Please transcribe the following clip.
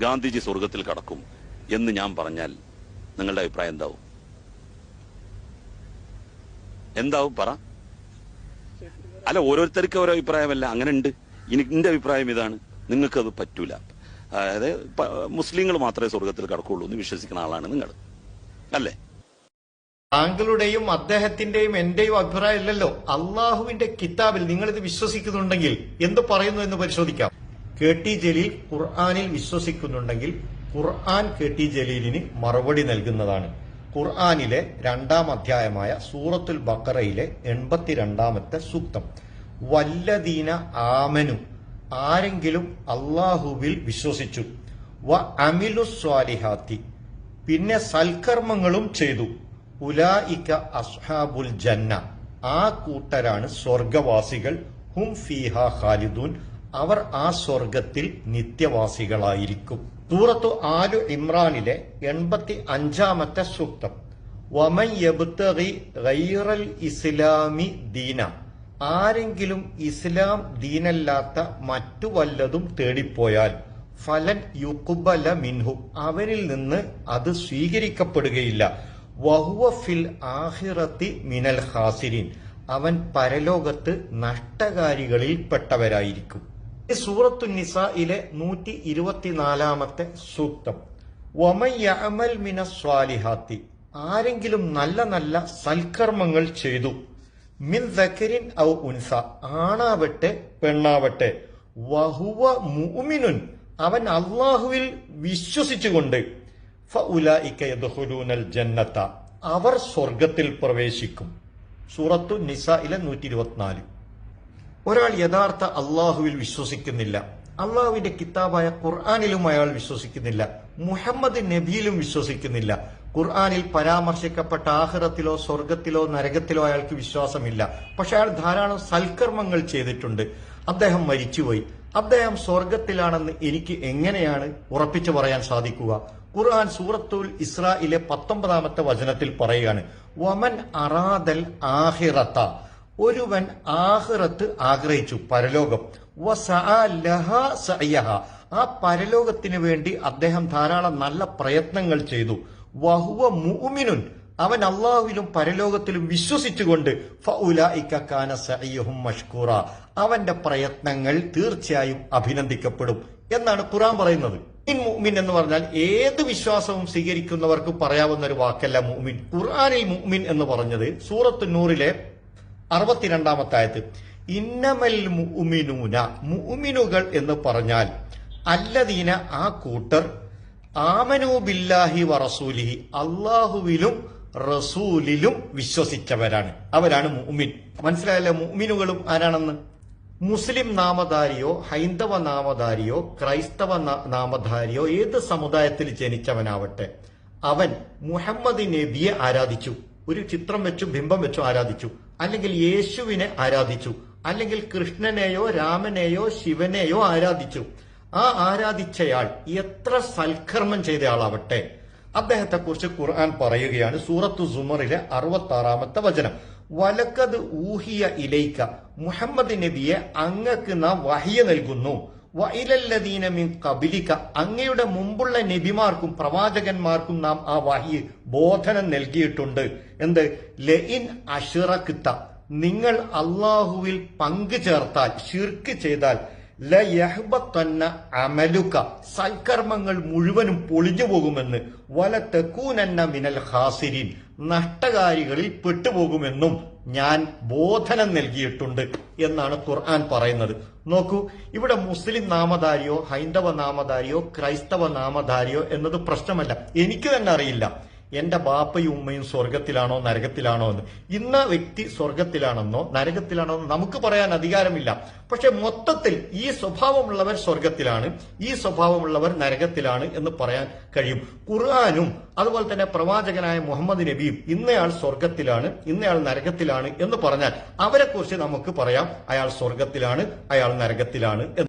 ഗാന്ധിജി സ്വർഗത്തിൽ കടക്കും എന്ന് ഞാൻ പറഞ്ഞാൽ നിങ്ങളുടെ അഭിപ്രായം എന്താവും? എന്താവും പറ. അല്ല ഓരോരുത്തർക്ക് ഓരോ അഭിപ്രായമല്ല. അങ്ങനെ ഉണ്ട്. എന്റെ അഭിപ്രായം ഇതാണ്. നിങ്ങൾക്കത് പറ്റൂല. അതായത് മുസ്ലിങ്ങൾ മാത്രമേ സ്വർഗത്തിൽ കടക്കുള്ളൂ എന്ന് വിശ്വസിക്കുന്ന ആളാണ് നിങ്ങൾ. അല്ലേ? താങ്കളുടെയും അദ്ദേഹത്തിന്റെയും എന്റെയും അഭിപ്രായം അല്ലല്ലോ അള്ളാഹുവിന്റെ കിതാബിൽ നിങ്ങൾ ഇത് വിശ്വസിക്കുന്നുണ്ടെങ്കിൽ എന്ത് പറയുന്നു എന്ന് പരിശോധിക്കാം. കെ ടി ജലീൽ ഖുർആാനിൽ വിശ്വസിക്കുന്നുണ്ടെങ്കിൽ ഖുർആൻ കെ ടി ജലീലിന് മറുപടി നൽകുന്നതാണ്. ഖുർആാനിലെ രണ്ടാം അധ്യായമായ സൂറത്തുൽ ബക്കറയിലെ എൺപത്തിരണ്ടാമത്തെ സൂക്തം. വല്ലദീന ആമനു ആരെങ്കിലും അള്ളാഹുവിൽ വിശ്വസിച്ചു. വ അമിലു സ്വാലിഹാത്തി പിന്നെ സൽക്കർമ്മങ്ങളും ചെയ്തു. ഉലായിക്ക അസ്ഹാബുൽ ജന്ന ആ കൂട്ടരാണ് സ്വർഗവാസികൾ ഹും ഫീഹ ഖാലിദൂൻ. അവർ ആ സ്വർഗത്തിൽ നിത്യവാസികളായിരിക്കും. സൂറത്തു ആലു ഇമ്രാനിലെ എൺപത്തി അഞ്ചാമത്തെ സൂക്തം. വമൻ ഇസ്ലാമി ദീന. ആരെങ്കിലും ഇസ്ലാം ദീനല്ലാത്ത മറ്റു വല്ലതും തേടിപ്പോയാൽ ഫലൻ യുക്കുബല മിൻഹു. അവരിൽ നിന്ന് അത് സ്വീകരിക്കപ്പെടുകയില്ല. വഹുവ ഫിൽ ആഹിറത്തി മിനൽ ഹാസിരിൻ അവൻ പരലോകത്ത് നഷ്ടകാരികളിൽ പെട്ടവരായിരിക്കും സൂറത്തു നിസയിലെ നൂറ്റി ഇരുപത്തിനാലാമത്തെ സൂക്തം. ഒമയ്യമൽ മിന സ്വാലിഹാത്തി ആരെങ്കിലും നല്ല നല്ല സൽക്കർമ്മങ്ങൾ ചെയ്തു. മിൻ ദക്കരിൻ ഔ ഉൻസ. ആണാവട്ടെ പെണ്ണാവട്ടെ. വഹുവ മുഅ്മിനുൻ. അവൻ അള്ളാഹുവിൽ വിശ്വസിച്ചുകൊണ്ട്. ജന്നത്ത. അവർ സ്വർഗത്തിൽ പ്രവേശിക്കും. സൂറത്തു നിസയിലെ നൂറ്റി ഇരുപത്തിനാല് ഒരാൾ യഥാർത്ഥ അള്ളാഹുവിൽ വിശ്വസിക്കുന്നില്ല. അള്ളാഹുവിന്റെ കിതാബായ ഖുർആാനിലും അയാൾ വിശ്വസിക്കുന്നില്ല. മുഹമ്മദ് നബിയിലും വിശ്വസിക്കുന്നില്ല. ഖുർആാനിൽ പരാമർശിക്കപ്പെട്ട ആഹ്റത്തിലോ സ്വർഗത്തിലോ നരകത്തിലോ അയാൾക്ക് വിശ്വാസമില്ല. പക്ഷെ അയാൾ ധാരാളം സൽക്കർമ്മങ്ങൾ ചെയ്തിട്ടുണ്ട്. അദ്ദേഹം മരിച്ചുപോയി. അദ്ദേഹം സ്വർഗത്തിലാണെന്ന് എനിക്ക് എങ്ങനെയാണ് ഉറപ്പിച്ചു പറയാൻ സാധിക്കുക? ഖുർആൻ സൂറത്തുൽ ഇസ്രായിലെ പത്തൊമ്പതാമത്തെ വചനത്തിൽ പറയുകയാണ് വമൻ അറാദൽ ആഹിറത്ത. ഒരുവൻ ആഹ്റത്ത് ആഗ്രഹിച്ചു പരലോകം. ആ പരലോകത്തിന് വേണ്ടി അദ്ദേഹം ധാരാളം നല്ല പ്രയത്നങ്ങൾ ചെയ്തു. വഹുവ മുഅ്മിനുൻ. അവൻ അള്ളാഹുവിലും പരലോകത്തിലും വിശ്വസിച്ചുകൊണ്ട് മഷ്കൂറ. അവന്റെ പ്രയത്നങ്ങൾ തീർച്ചയായും അഭിനന്ദിക്കപ്പെടും എന്നാണ് ഖുറാൻ പറയുന്നത്. മുഅ്മിൻ എന്ന് പറഞ്ഞാൽ ഏത് വിശ്വാസവും സ്വീകരിക്കുന്നവർക്ക് പറയാവുന്ന ഒരു വാക്കല്ല മുഅ്മിൻ. ഖുർആനിൽ മുഅ്മിൻ എന്ന് പറഞ്ഞത് സൂറത്ത് നൂറിലെ അറുപത്തിരണ്ടാമത്തെ ആയത്ത് ഇന്നമൽ മുഅ്മിനൂന മുഅ്മിനുകൾ എന്ന് പറഞ്ഞാൽ അല്ലദീന ആ കൂട്ടർ ആമനു ബില്ലാഹി വറസൂലിഹി അള്ളാഹുവിലും റസൂലിലും വിശ്വസിച്ചവരാണ്. അവരാണ് മുഅ്മിൻ. മനസ്സിലായല്ലേ മുഅ്മിനുകളും ആരാണെന്ന്? മുസ്ലിം നാമധാരിയോ ഹൈന്ദവ നാമധാരിയോ ക്രൈസ്തവ നാമധാരിയോ ഏത് സമുദായത്തിൽ ജനിച്ചവനാവട്ടെ അവൻ മുഹമ്മദ് നബിയെ ആരാധിച്ചു. ഒരു ചിത്രം വെച്ചു ബിംബം വെച്ചു ആരാധിച്ചു. അല്ലെങ്കിൽ യേശുവിനെ ആരാധിച്ചു അല്ലെങ്കിൽ കൃഷ്ണനെയോ രാമനെയോ ശിവനെയോ ആരാധിച്ചു. ആ ആരാധിച്ചയാൾ എത്ര സൽക്കർമ്മം ചെയ്തയാളാവട്ടെ. അദ്ദേഹത്തെ കുറിച്ച് ഖുർആൻ പറയുകയാണ് സൂറത്തു സുമറിലെ അറുപത്തി ആറാമത്തെ വചനം. വലക്കത് ഊഹിയ ഇലൈക്ക മുഹമ്മദ് നബിയെ അങ്ങക്ക് നാം വഹിയ നൽകുന്നു. വൈലല്ലദീന മിൻ കബിലിക്ക അങ്ങയുടെ മുമ്പുള്ള നബിമാർക്കും പ്രവാചകന്മാർക്കും നാം ആ വഹി ബോധനം നൽകിയിട്ടുണ്ട്. എന്ത്? ലഇൻ അഷിറക്കിത്ത നിങ്ങൾ അള്ളാഹുവിൽ പങ്കു ചേർത്താൽ ഷിർക്ക് ചെയ്താൽ ലയഹ്ബത്തന്ന അമലുക. സൽക്കർമ്മങ്ങൾ മുഴുവനും പൊളിഞ്ഞു പോകുമെന്ന്. വല തെക്കൂനന്ന മിനൽ ഹാസിരിൻ നഷ്ടകാരികളിൽ പെട്ടുപോകുമെന്നും. ഞാൻ ബോധനം നൽകിയിട്ടുണ്ട് എന്നാണ് ഖുർആൻ പറയുന്നത്. നോക്കൂ ഇവിടെ മുസ്ലിം നാമധാരിയോ ഹൈന്ദവ നാമധാരിയോ ക്രൈസ്തവ നാമധാരിയോ എന്നത് പ്രശ്നമല്ല. എനിക്ക് തന്നെ അറിയില്ല. എന്റെ ബാപ്പയും ഉമ്മയും സ്വർഗത്തിലാണോ നരകത്തിലാണോ എന്ന്. ഇന്ന വ്യക്തി സ്വർഗത്തിലാണെന്നോ നരകത്തിലാണോ എന്ന് നമുക്ക് പറയാൻ അധികാരമില്ല. പക്ഷെ മൊത്തത്തിൽ ഈ സ്വഭാവമുള്ളവർ സ്വർഗത്തിലാണ് ഈ സ്വഭാവമുള്ളവർ നരകത്തിലാണ് എന്ന് പറയാൻ കഴിയും. ഖുർആാനും അതുപോലെ തന്നെ പ്രവാചകനായ മുഹമ്മദ് നബിയും ഇന്നയാൾ സ്വർഗത്തിലാണ് ഇന്നയാൾ നരകത്തിലാണ് എന്ന് പറഞ്ഞാൽ അവരെക്കുറിച്ച് നമുക്ക് പറയാം അയാൾ സ്വർഗത്തിലാണ് അയാൾ നരകത്തിലാണ് എന്ന്.